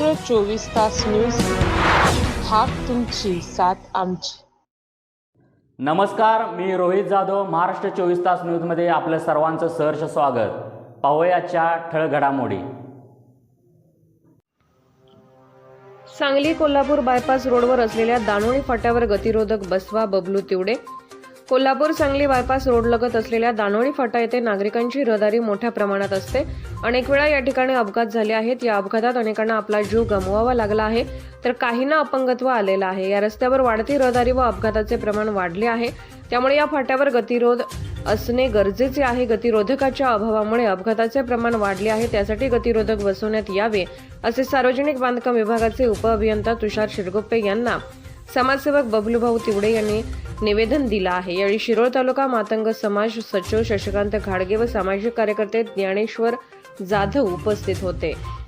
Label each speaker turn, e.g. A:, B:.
A: महाराष्ट्र चोवीस तास न्यूज हाक तुमची साथ आमची.
B: नमस्कार मी रोहित जाधव महाराष्ट्र चोवीस तास न्यूजमध्ये आपलं सर्वांचं सहर्ष स्वागत. पाहूयाच्या ठळक घडामोडी.
C: सांगली कोल्हापूर बायपास रोडवर असलेल्या दानोळी फाट्यावर गतिरोधक बसवा बबलू तिवडे कोल्हापूर सांगली बायपास रोडलगत असलेल्या दानोळी फाटा येथे नागरिकांची रहदारी मोठ्या प्रमाणात असते. अनेक वेळा या ठिकाणी अपघात झाले आहेत. या अपघातात अनेकांना आपला जीव गमवावा लागला आहे. तर काहींना अपंगत्व आलेलं आहे. या रस्त्यावर वाढती रहदारी व अपघाताचे प्रमाण वाढले आहे. त्यामुळे या फाट्यावर गतिरोध असणे गरजेचे आहे. गतिरोधकाच्या अभावामुळे अपघाताचे प्रमाण वाढले आहे. त्यासाठी गतिरोधक बसवण्यात यावे असे सार्वजनिक बांधकाम विभागाचे उपअभियंता तुषार शिरगुप्पे यांना समाजसेवक बबलूभाऊ तिवडे यांनी निवेदन दिलं आहे. यावेळी शिरोळ तालुका मातंग समाज सचिव शशिकांत घाडगे व सामाजिक कार्यकर्ते ज्ञानेश्वर जाधव उपस्थित होते.